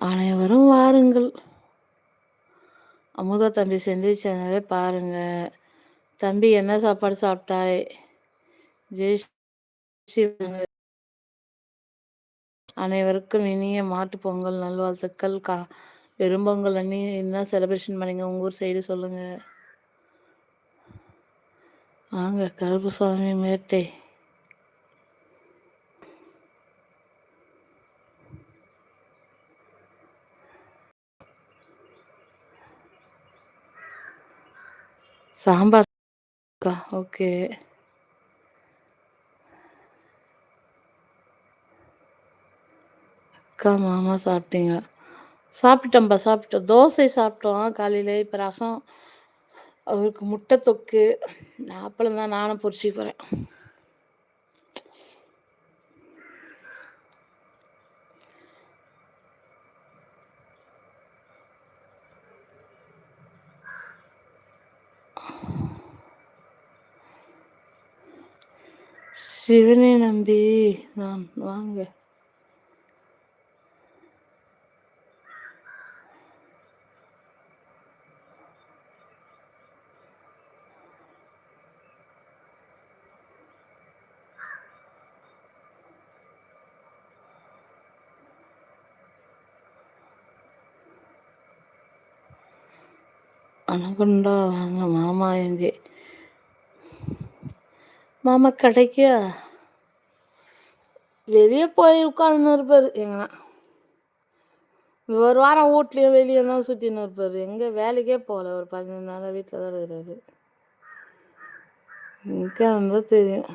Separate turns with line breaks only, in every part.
அனைவரும் வாருங்கள். அமுதா தம்பி செஞ்சு சேனலை பாருங்க. தம்பி என்ன சாப்பாடு சாப்பிட்டாய்? ஜெய் ஸ்ரீ அனைவருக்கும் இனிய மாட்டு பொங்கல் நல்வாழ்த்துக்கள். கா பெரும்பொங்கல் அன்னி என்ன செலிப்ரேஷன் பண்ணீங்க? உங்கள் ஊர் சைடு சொல்லுங்கள் வாங்க கருப்புசாமி மேட்டை. சாம்பார் ஓகே. அக்கா மாமா சாப்பிட்டீங்க. சாப்பிட்டோம்ப்பா சாப்பிட்டோம். தோசை சாப்பிட்டோம் காலையில். இப்போ ரசம் அவருக்கு முட்டை தொக்கு. அப்பளம் தான் நானும் பொரிச்சு போகிறேன் சிவனை நம்பி நான் வாங்க அனகுண்டா வாங்க மாமா எங்கே மாமா கடைக்கா. வெளியே போய் உட்காந்துன்னு இருப்பார். எங்கன்னா ஒரு வாரம் வீட்லேயும் வெளியே தான் சுற்றின்னு இருப்பார். எங்கே வேலைக்கே போகல. ஒரு பதினஞ்சு நாளாக வீட்டில் தான் இருக்கிறாரு. எங்கே இருந்தால் தெரியும்.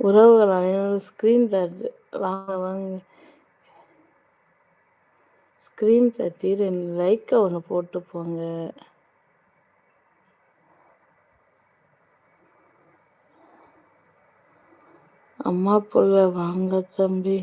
உறவுகள் அனைவரும் ஸ்க்ரீன் தருது வாங்க வாங்க. ஸ்க்ரீன் தட்டி ரெண்டு லைக்கை ஒன்று போட்டு போங்க. அம்மா பிள்ளை வாங்க தம்பி.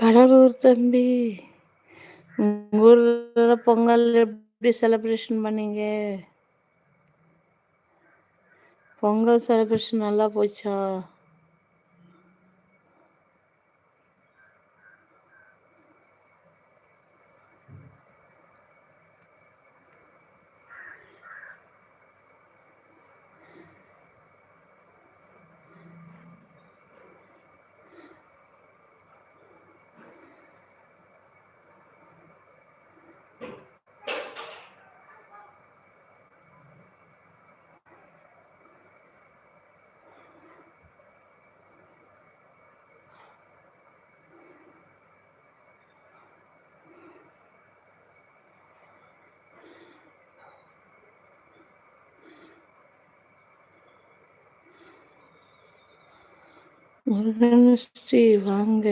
கடலூர் தம்பி. ஊரில் பொங்கல் எப்படி செலிப்ரேஷன் பண்ணீங்க? பொங்கல் செலிப்ரேஷன் நல்லா போச்சா? முருகன் ஸ்ரீ வாங்க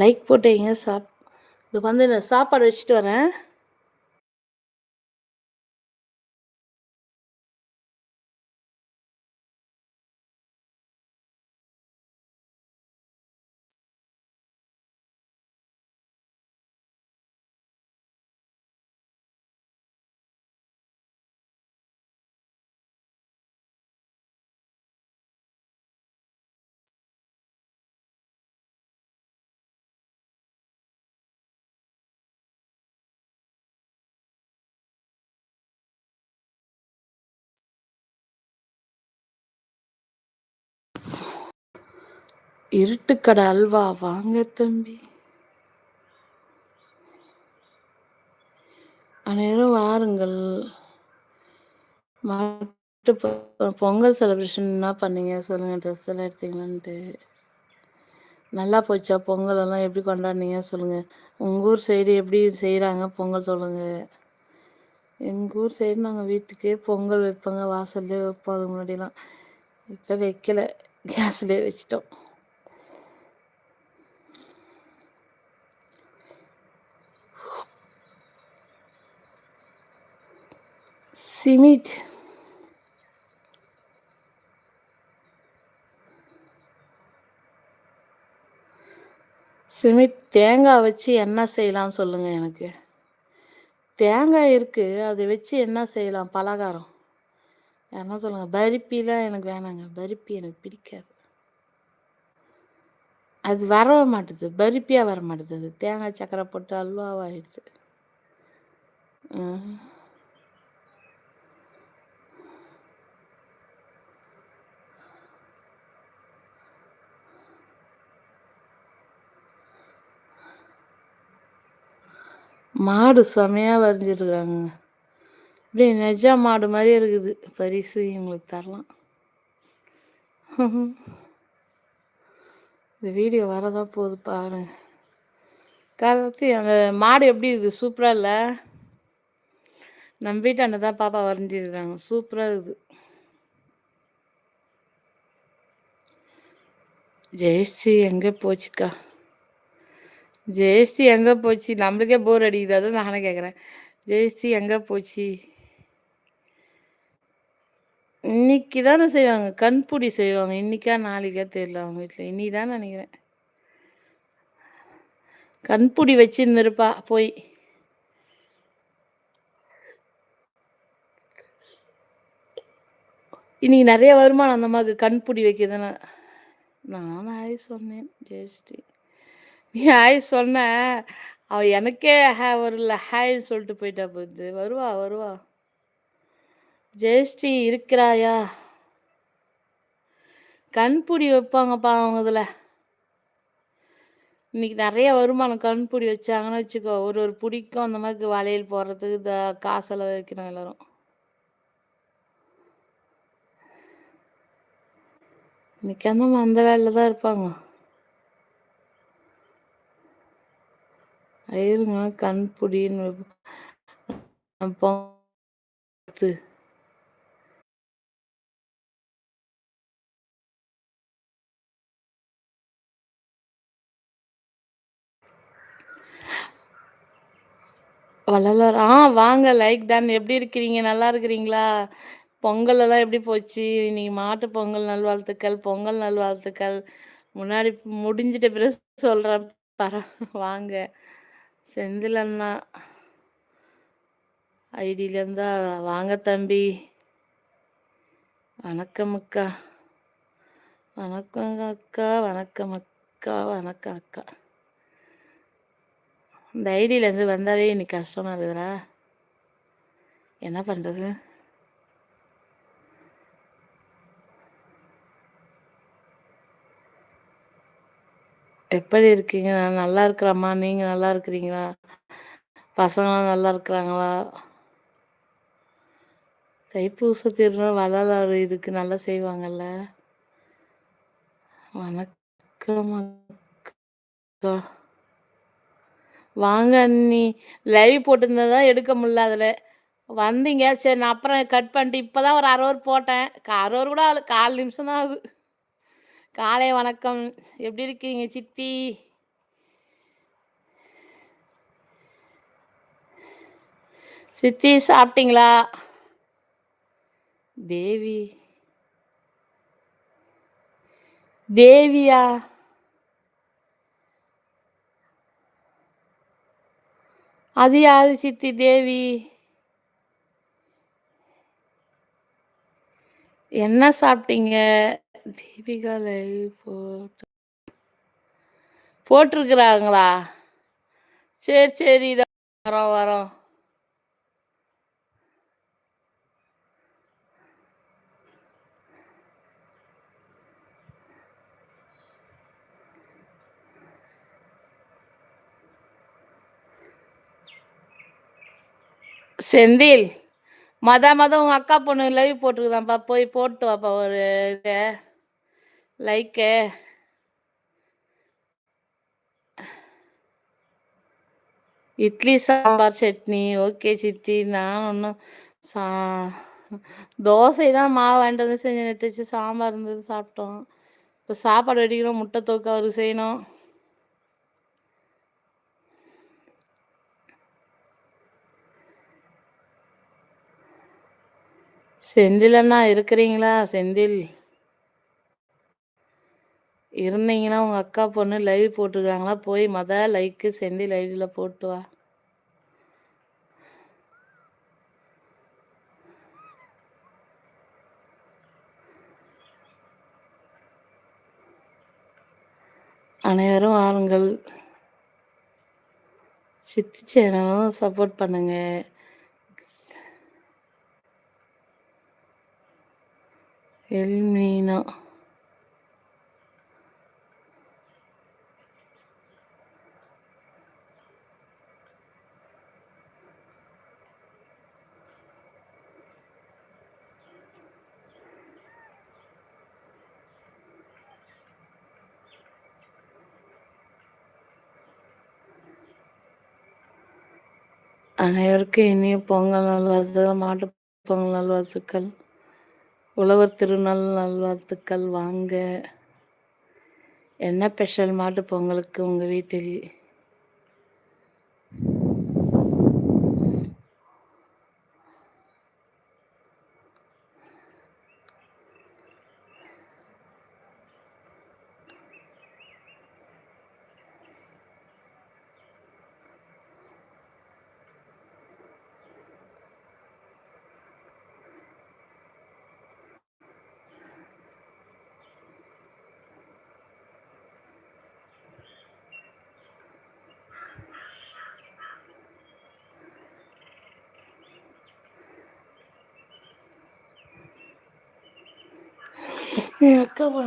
லைக் போட்டீங்க சாப் இது வந்து நான் சாப்பாடு வச்சுட்டு வரேன். இருட்டுக்கடை அல்வா வாங்க தம்பி. அநேரம் வாருங்கள். மாட்டு பொங்கல் செலிப்ரேஷன்னா என்ன பண்ணீங்க? சொல்லுங்கள் ட்ரெஸ் எல்லாம் எடுத்தீங்களான்ட்டு. நல்லா போச்சா? பொங்கல் எல்லாம் எப்படி கொண்டாடினீங்க? சொல்லுங்கள் உங்கள் ஊர் சைடு எப்படி செய்கிறாங்க பொங்கல் சொல்லுங்கள் எங்கள் ஊர் சைடு நாங்கள் வீட்டுக்கே பொங்கல் வைப்போங்க. வாசல்லே வைப்போம். அதுக்கு முன்னாடிலாம். இப்போ வைக்கலை. கேஸ்லேயே வச்சிட்டோம். சிமிட் சிமிட் தேங்காய் வச்சு என்ன செய்யலாம் சொல்லுங்கள் எனக்கு. தேங்காய் இருக்குது அதை வச்சு என்ன செய்யலாம்? பலகாரம். என்ன சொல்லுங்கள் பருப்பிலாம் எனக்கு வேணாங்க. பருப்பி எனக்கு பிடிக்காது. அது வர மாட்டுது. பருப்பியாக வர மாட்டுது அது தேங்காய் சக்கரை போட்டு அல்வாவாகிடுது மாடு செமையாக வரைஞ்சிருக்குறாங்க அப்படியே நெஜா மாடு மாதிரியே இருக்குது. பரிசு இவங்களுக்கு தரலாம். இந்த வீடியோ வரதான் போகுது பாருங்க. கரெக்டு அந்த மாடு எப்படி இருக்குது? சூப்பராக இல்லை? நம்ம வீட்டாண்ட தான் பாப்பா வரைஞ்சிருக்கிறாங்க சூப்பராக இருக்குது. ஜெயஸ்ரீ எங்கே போச்சுக்கா? ஜெயஸ்ரீ எங்கே போச்சு? நம்மளுக்கே போர் அடிக்குது. அதான் நானே கேட்குறேன் ஜெயஸ்ரீ எங்கே போச்சு? இன்னைக்கு தானே செய்வாங்க. கண்புடி செய்வாங்க. இன்னைக்கா நாளைக்கா தெரியல அவங்க வீட்டில் இன்னி தான் நினைக்கிறேன். கண்புடி வச்சுருந்துருப்பா. போய். இன்னைக்கு நிறைய வருமானம் அந்த மாதிரி கண்புடி வைக்கிறதுனா நான் ஆகி சொன்னேன் ஜெயஸ்ரீ. ஹாய் சொன்னேன் சொன்ன அவ எனக்கே ஹே வரல ஹாய்ன்னு சொல்லிட்டு போயிட்டா போகுது வருவா வருவா. ஜெயஸ்ரீ இருக்கிறாயா? கண்புடி வைப்பாங்கப்பா அவங்க இதில் இன்னைக்கு நிறைய வருமானம் கண்புடி வச்சாங்கன்னு வச்சுக்கோ ஒரு ஒரு பிடிக்கும் அந்த மாதிரி வளையல் போடுறதுக்கு இந்த காசெல்லாம் வைக்கணும் எல்லோரும். இன்னைக்கு அந்த அந்த வேலையில் தான் இருப்பாங்க. இருங்க கண்புடின்னு பார்த்து. வள்ளலார் ஆ வாங்க லைக் டன் எப்படி இருக்கிறீங்க? நல்லா இருக்கிறீங்களா? பொங்கல் எல்லாம் எப்படி போச்சு? இன்னைக்கு மாட்டு பொங்கல் நல்வாழ்த்துக்கள் பொங்கல் நல்வாழ்த்துக்கள். முன்னாடி முடிஞ்சிட்ட பிறகு சொல்கிறேன் பர வாங்க. செந்தில் அண்ணா ஐடியிலேருந்தா வாங்க தம்பி. வணக்கம் அக்கா. வணக்கம் அக்கா வணக்கம் அக்கா வணக்கம் அக்கா. இந்த ஐடியிலேருந்து வந்தாவே இன்னைக்கு கஷ்டமாக இருக்குதுடா. என்ன பண்ணுறது எப்படி இருக்கீங்க? நான் நல்லா இருக்கிறேம்மா. நீங்கள் நல்லா இருக்கிறீங்களா? பசங்களாம் நல்லா இருக்கிறாங்களா? தைப்பூச திருநாள் வள்ளலார் இதுக்கு நல்லா செய்வாங்கல்ல. வணக்கம் அக்கா. வாங்க அண்ணி. லைவ் போட்டிருந்ததா எடுக்க முடியல அதில். வந்தீங்க. சரி நான் அப்புறம் கட் பண்ணிட்டு இப்போ தான் ஒரு அரை ஹவர் போட்டேன். அரை ஹவர் கூட கால் நிமிஷம் தான் ஆகுது. காலை வணக்கம். எப்படி இருக்கீங்க சித்தி? சித்தி சாப்பிட்டீங்களா? தேவி. தேவியா? அது யாரு சித்தி தேவி? என்ன சாப்பிட்டீங்க? தீபிகா லைவ் போட்டு போட்டிருக்கிறாங்களா? சரி சரி இதான் வரோம் வரோம். செந்தில் மதம் மதம் உங்கள் அக்கா பொண்ணு லைவ் போட்டுருக்குதான்ப்பா போய் போட்டு வாப்பா ஒரு இதை. Like uh, idli sambar chutney. Okay சித்தி. நான் ஒன்றும் சா தோசை தான் மாவு வாங்கிட்டு வந்து செஞ்சு நிறுத்திச்சு சாம்பார் இருந்தது சாப்பிட்டோம். இப்போ சாப்பாடு வெடிக்கிறோம். முட்டை தோக்கு அவருக்கு செய்யணும். செந்திலண்ணா இருக்கிறீங்களா? செந்தில். இருந்தீங்கன்னா உங்கள் அக்கா பொண்ணு லைவ் போட்டிருக்காங்களா? போய் மத லைக்கு செந்தில் லைவில் போட்டு வா. அனைவரும் வாருங்கள். சித்தி சேனலும் சப்போர்ட் பண்ணுங்க. எல்மீனா அனைவருக்கும் இனிய பொங்கல் நல்வாழ்த்துக்கள் மாட்டு பொங்கல் நல்வாழ்த்துக்கள் உழவர் திருநாள் நல்வாழ்த்துக்கள். வாங்க என்ன ஸ்பெஷல் மாட்டு பொங்கலுக்கு உங்கள் வீட்டில்? என் அக்கா